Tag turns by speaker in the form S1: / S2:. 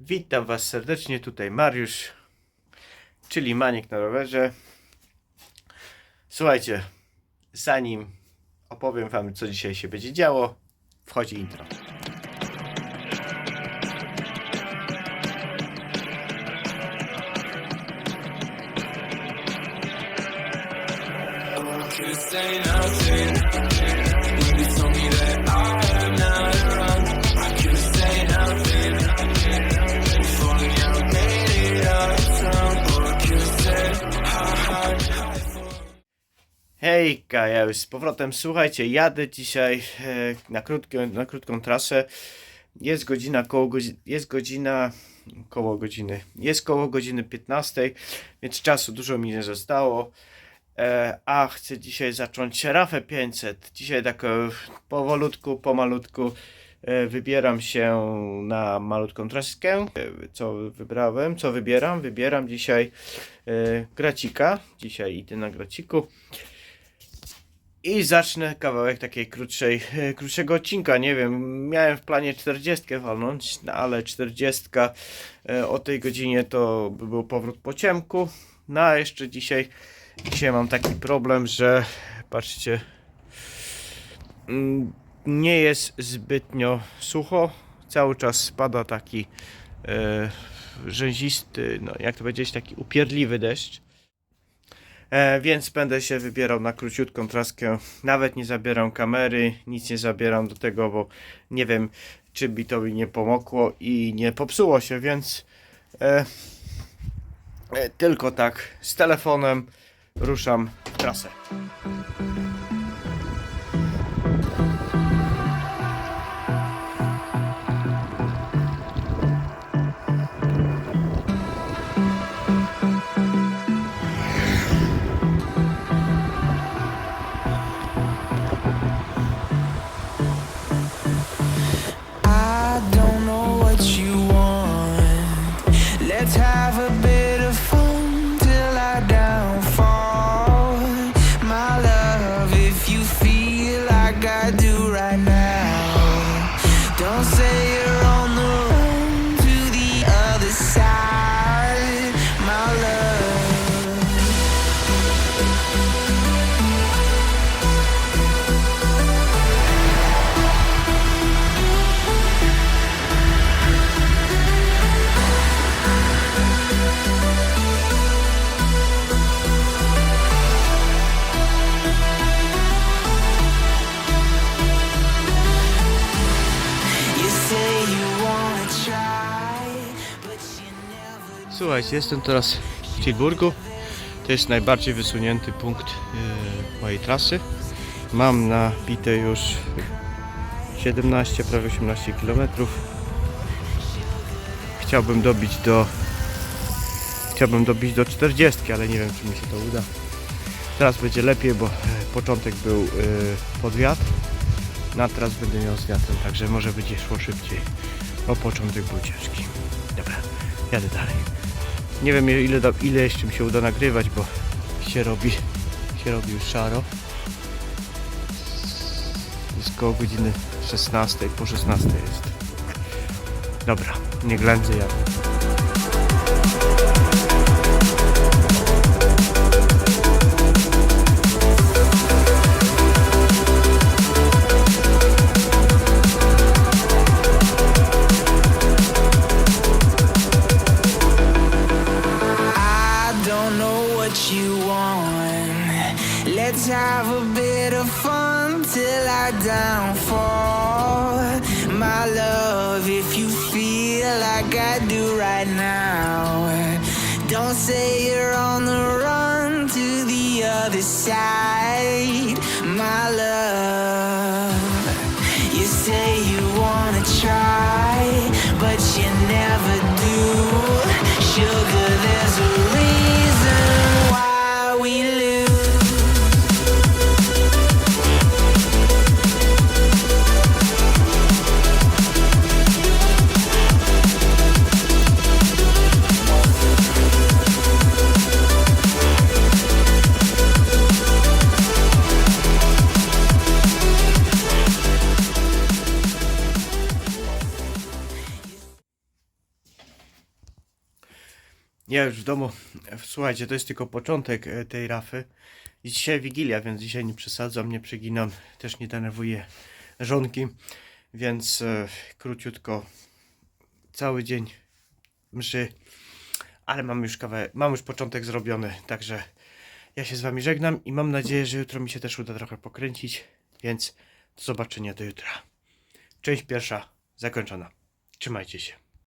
S1: Witam Was serdecznie, tutaj Mariusz, czyli Maniek na rowerze. Słuchajcie, zanim opowiem Wam, co dzisiaj się będzie działo, wchodzi intro.
S2: could say nothing. When you told
S1: Hejka, ja już z powrotem. Słuchajcie, jadę dzisiaj e, na, krótką, na krótką trasę. Jest godzina koło jest godzina koło godziny, jest koło godziny 15, więc czasu dużo mi nie zostało. E, a chcę dzisiaj zacząć Rafę 500. Dzisiaj tak e, powolutku, pomalutku wybieram się na malutką traskę. Co wybrałem? Co wybieram? Wybieram dzisiaj gracika. Dzisiaj idę na graciku. I zacznę kawałek takiej krótszej, e, krótszego odcinka. Nie wiem, miałem w planie 40 walnąć, no ale 40 e, o tej godzinie to by był powrót po ciemku. No a jeszcze dzisiaj, dzisiaj mam taki problem, że patrzcie, mm, nie jest zbytnio sucho. Cały czas spada taki e, rzęzisty, no jak to powiedzieć, taki upierdliwy deszcz. E, więc będę się wybierał na króciutką traskę. Nawet nie zabieram kamery, nic nie zabieram do tego, bo nie wiem, czy mi to nie pomogło i nie popsuło się, więc e, e, tylko tak z telefonem ruszam w trasę.
S2: Right
S1: Słuchajcie, jestem teraz w Tilburgu. To jest najbardziej wysunięty punkt e, mojej trasy. Mam nabite już 17, prawie 18 km. Chciałbym dobić do chciałbym dobić do 40, ale nie wiem czy mi się to uda. Teraz będzie lepiej, bo e, początek był e, pod wiatr. Na teraz będę miał z wiatrem, także może będzie szło szybciej. Bo początek był ciężki. Dobra, jadę dalej. Nie wiem ile, ile jeszcze mi się uda nagrywać, bo się robi, się robi już szaro. Jest koło godziny 16, po 16 jest. Dobra, nie ględzę jadę.
S2: Have a bit of fun till I downfall. My love, if you feel like I do right now, don't say you're on the run to the other side. My love, you say you wanna try, but you never
S1: Ja już w domu. Słuchajcie, to jest tylko początek e, tej rafy. Dzisiaj Wigilia, więc dzisiaj nie przesadzam, nie przeginam, też nie denerwuję żonki, więc e, króciutko cały dzień mszy, ale mam już kawę, mam już początek zrobiony, także ja się z wami żegnam i mam nadzieję, że jutro mi się też uda trochę pokręcić, więc do zobaczenia do jutra. Część pierwsza zakończona. Trzymajcie się.